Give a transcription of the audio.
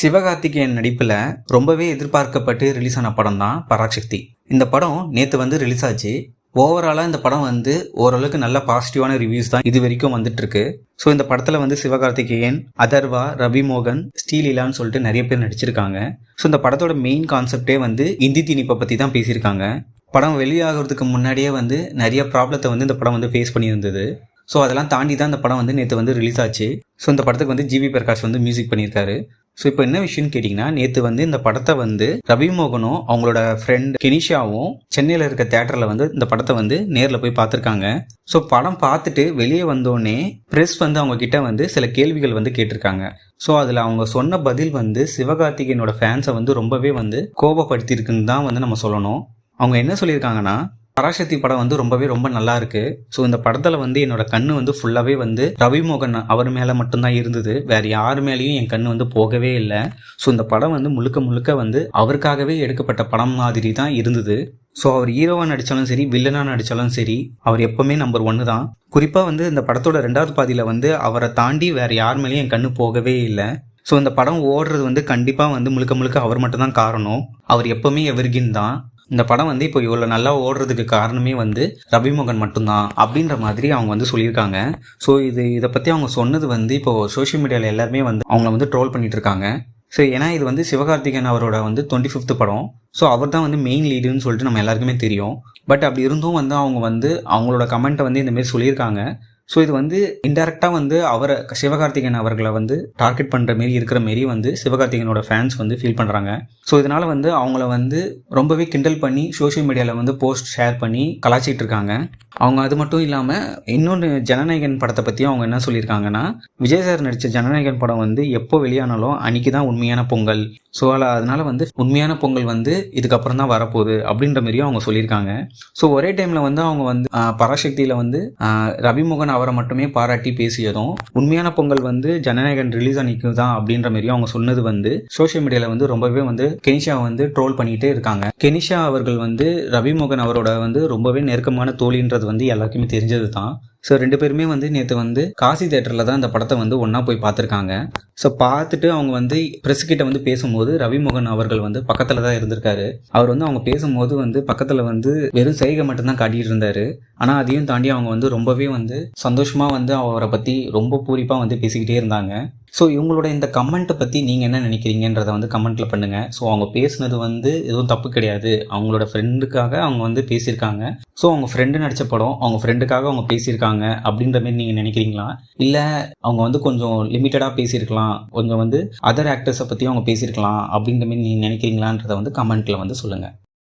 சிவகார்த்திகேயன் நடிப்பில் ரொம்பவே எதிர்பார்க்கப்பட்டு ரிலீஸ் ஆன படம் தான் பராசக்தி இந்த படம் நேற்று வந்து ரிலீஸ் ஆச்சு. ஓவராலாக இந்த படம் வந்து ஓரளவுக்கு நல்ல பாசிட்டிவான ரிவ்யூஸ் தான் இது வரைக்கும் வந்துட்டுருக்கு. ஸோ இந்த படத்தில் வந்து சிவகார்த்திகேயன் அதர்வா ரவி மோகன் ஸ்ரீலீலான்னு சொல்லிட்டு நிறைய பேர் நடிச்சிருக்காங்க. ஸோ இந்த படத்தோட மெயின் கான்செப்டே வந்து இந்தி திணிப்பை பற்றி தான் பேசியிருக்காங்க. படம் வெளியாகிறதுக்கு முன்னாடியே வந்து நிறைய ப்ராப்ளத்தை வந்து இந்த படம் வந்து ஃபேஸ் பண்ணியிருந்தது. ஸோ அதெல்லாம் தாண்டி தான் இந்த படம் வந்து நேற்று வந்து ரிலீஸ் ஆச்சு. ஸோ இந்த படத்துக்கு வந்து ஜிவி பிரகாஷ் வந்து மியூசிக் பண்ணியிருக்காரு. ஸோ இப்போ என்ன விஷயம்னு கேட்டிங்கன்னா நேற்று வந்து இந்த படத்தை வந்து ரவி மோகனும் அவங்களோட ஃப்ரெண்ட் கெனிஷாவும் சென்னையில் இருக்க தேட்டரில் வந்து இந்த படத்தை வந்து நேரில் போய் பார்த்துருக்காங்க. ஸோ படம் பார்த்துட்டு வெளியே வந்தோடனே ப்ரெஸ் வந்து அவங்க கிட்ட வந்து சில கேள்விகள் வந்து கேட்டிருக்காங்க. ஸோ அதில் அவங்க சொன்ன பதில் வந்து சிவகார்த்திகேயனோட ஃபேன்ஸை வந்து ரொம்பவே வந்து கோபப்படுத்தியிருக்குன்னு தான் வந்து நம்ம சொல்லணும். அவங்க என்ன சொல்லியிருக்காங்கன்னா பராசக்தி படம் வந்து ரொம்பவே ரொம்ப நல்லா இருக்கு. ஸோ இந்த படத்தில் வந்து என்னோட கண்ணு வந்து ஃபுல்லாகவே வந்து ரவிமோகன் அவர் மேலே மட்டும்தான் இருந்தது. வேற யார் மேலேயும் என் கண்ணு வந்து போகவே இல்லை. ஸோ இந்த படம் வந்து முழுக்க முழுக்க வந்து அவருக்காகவே எடுக்கப்பட்ட படம் மாதிரி தான் இருந்தது. ஸோ அவர் ஹீரோவாக நடித்தாலும் சரி வில்லனாக நடித்தாலும் சரி அவர் எப்பவுமே நம்பர் ஒன்று தான். குறிப்பாக வந்து இந்த படத்தோட ரெண்டாவது பாதியில் வந்து அவரை தாண்டி வேற யார் மேலேயும் என் கண்ணு போகவே இல்லை. ஸோ இந்த படம் ஓடுறது வந்து கண்டிப்பாக வந்து முழுக்க முழுக்க அவர் மட்டும்தான் காரணம். அவர் எப்பவுமே எவர்கின் தான். இந்த படம் வந்து இப்போ இவ்வளோ நல்லா ஓடுறதுக்கு காரணமே வந்து ரவிமோகன் மட்டும்தான் அப்படின்ற மாதிரி அவங்க வந்து சொல்லியிருக்காங்க. ஸோ இது இதை பற்றி அவங்க சொன்னது வந்து இப்போ சோஷியல் மீடியாவில் எல்லாருமே வந்து அவங்கள வந்து ட்ரோல் பண்ணிட்டு இருக்காங்க. ஸோ ஏன்னா இது வந்து சிவகார்த்திகேயன் அவரோட வந்து டுவெண்ட்டி ஃபிஃப்த் படம். ஸோ அவர் தான் வந்து மெயின் லீடுன்னு சொல்லிட்டு நம்ம எல்லாருக்குமே தெரியும். பட் அப்படி இருந்தும் வந்து அவங்க வந்து அவங்களோட கமெண்ட்டை வந்து இந்தமாரி சொல்லியிருக்காங்க. ஸோ இது வந்து இன்டெரக்டாக வந்து அவரை சிவகார்த்திகேயன் அவர்களை வந்து டார்கெட் பண்ணுற மாரி இருக்கிற மாரி வந்து சிவகார்த்திகேயனோட ஃபேன்ஸ் வந்து ஃபீல் பண்ணுறாங்க ஸோ இதனால் வந்து அவங்கள வந்து ரொம்பவே கிண்டல் பண்ணி சோஷியல் மீடியாவில் வந்து போஸ்ட் ஷேர் பண்ணி கலாச்சிட்டு இருக்காங்க. அவங்க அது மட்டும் இல்லாமல் இன்னொன்று ஜனநாயகன் படத்தை பற்றி அவங்க என்ன சொல்லியிருக்காங்கன்னா விஜய் சார் நடித்த ஜனநாயகன் படம் வந்து எப்போ வெளியானாலும் அன்னைக்கு தான் உண்மையான பொங்கல். ஸோ அதனால் வந்து உண்மையான பொங்கல் வந்து இதுக்கப்புறம் தான் வரப்போகுது அப்படின்ற மாதிரியும் அவங்க சொல்லியிருக்காங்க. ஸோ ஒரே டைமில் வந்து அவங்க வந்து பராசக்தியில் வந்து ரவிமுகன் அவரை மட்டுமே பாராட்டி பேசியதும் உண்மையான பொங்கல் வந்து ஜனநாயகன் ரிலீஸ் அன்னைக்கு தான் அப்படின்ற மாதிரியும் அவங்க சொன்னது வந்து சோஷியல் மீடியாவில் வந்து ரொம்பவே வந்து கெனிஷா வந்து ட்ரோல் பண்ணிட்டே இருக்காங்க. கெனிஷா அவர்கள் வந்து ரவிமோகன் அவரோட வந்து ரொம்பவே நெருக்கமான தோழின்றது வந்து எல்லாருக்குமே தெரிஞ்சது தான் ஸோ ரெண்டு பேருமே வந்து நேற்று வந்து காசி தேட்டரில் தான் இந்த படத்தை வந்து ஒன்றா போய் பார்த்துருக்காங்க. ஸோ பார்த்துட்டு அவங்க வந்து ப்ரெஸ் கிட்ட வந்து பேசும்போது ரவிமோகன் அவர்கள் வந்து பக்கத்தில் தான் இருந்திருக்காரு. அவர் வந்து அவங்க பேசும்போது வந்து பக்கத்தில் வந்து வெறும் செய்கை மட்டும்தான் காட்டிகிட்டு இருந்தார். ஆனால் அதையும் தாண்டி அவங்க வந்து ரொம்பவே வந்து சந்தோஷமாக வந்து அவரை பற்றி ரொம்ப பூரிப்பாக வந்து பேசிக்கிட்டே இருந்தாங்க. ஸோ இவங்களோட இந்த கமெண்ட்டை பற்றி நீங்கள் என்ன நினைக்கிறீங்கன்றதை வந்து கமெண்ட்டில் பண்ணுங்கள் ஸோ அவங்க பேசுனது வந்து எதுவும் தப்பு கிடையாது. அவங்களோட ஃப்ரெண்டுக்காக அவங்க வந்து பேசியிருக்காங்க. ஸோ அவங்க ஃப்ரெண்டு நடித்த படம் அவங்க ஃப்ரெண்டுக்காக அவங்க பேசியிருக்காங்க. பேசியிருக்காங்க அப்படின்ற மாதிரி நீங்கள் நினைக்கிறீங்களா? இல்லை அவங்க வந்து கொஞ்சம் லிமிட்டடாக பேசியிருக்கலாம். கொஞ்சம் வந்து அதர் ஆக்டர்ஸை பற்றி அவங்க பேசியிருக்கலாம் அப்படின்ற மாதிரி நீங்கள் நினைக்கிறீங்களான்றத வந்து கமெண்ட்டில் வந்து சொல்லுங்கள்